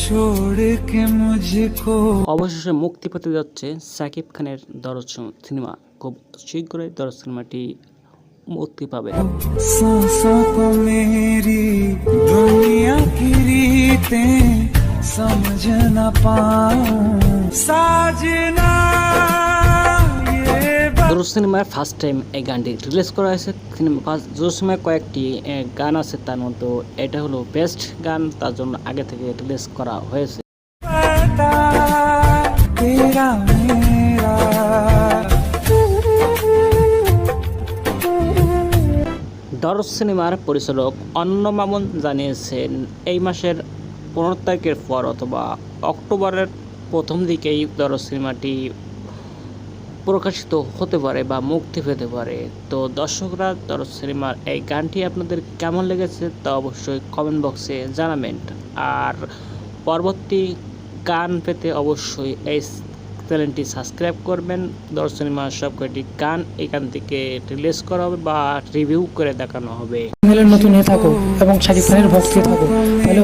छोड़ के मुझको অবশেষে মুক্তি পেতে যাচ্ছে সাকিব খানের দরজ সিনেমা খুব শীঘ্রই দরজ সিনেমাটি মুক্তি পাবে सांसों को मेरी दुनिया की रीतें समझ न पाऊं साजना জোর সিনেমায় ফার্স্ট টাইম এই গানটি রিলিজ করা হয়েছে। সিনেমা জোর সিনেমায় কয়েকটি গান আছে তার মধ্যে। এটা হলো বেস্ট গান, তার জন্য আগে থেকে রিলিজ করা হয়েছে। ডরস সিনেমার পরিচালক অন্ন মামুন জানিয়েছেন, এই মাসের পনেরো তারিখের পর অথবা অক্টোবরের প্রথম দিকেই ডরস সিনেমাটি প্রকাশিত হতে পারে বা মুক্তি পেতে পারে। তো দর্শকরা দরজ সিনেমার এই গানটি আপনাদের কেমন লেগেছে তা অবশ্যই কমেন্ট বক্সে জানাবেন। আর পরবর্তী গান পেতে অবশ্যই এই চ্যানেলটি সাবস্ক্রাইব করবেন। দর্শক সিনেমার সব কয়টি গান এখান থেকে রিলিজ করা হবে বা রিভিউ করে দেখানো হবে। নতুন থাকো এবং শাকিব খানের থাকো।